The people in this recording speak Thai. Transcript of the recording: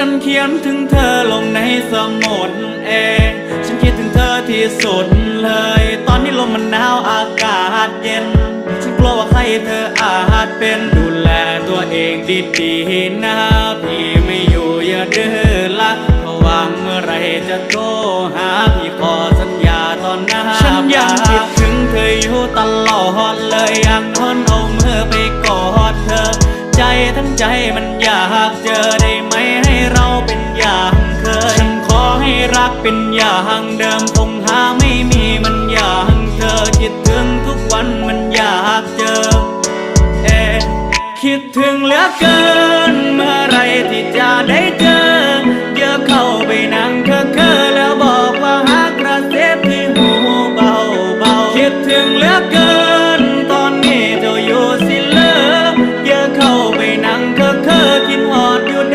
ฉันเขียนถึงเธอลงในสมุดเองฉันคิดถึงเธอที่สุดเลย ตอนนี้ลมมันหนาวอากาศเย็น ฉันกลัวว่าใครเธออาจเป็นดูแลตัวเองดีๆนะพี่ไม่อยู่อย่าดื้อละเพราะว่าเมื่อไรจะโทรหาพี่ขอสัญญาตอนหน้าฉันยังคิดถึงเธออยู่ตลอดเลยอยากทนเอามือไปกอดเธอ ใจทั้งใจมันอยากเจอได้ เป็นอย่างเดิมคงหาไม่มีมันอยากเธอคิดถึงทุกวันมันอยากเจอ เอคิดถึงเหลือเกิน เมื่อไรที่จะได้เจอเยอะเข้าไปนั่งเธอเธอแล้วบอกว่าหากกระเซ็บที่หูเบาเบาคิดถึงเหลือเกิน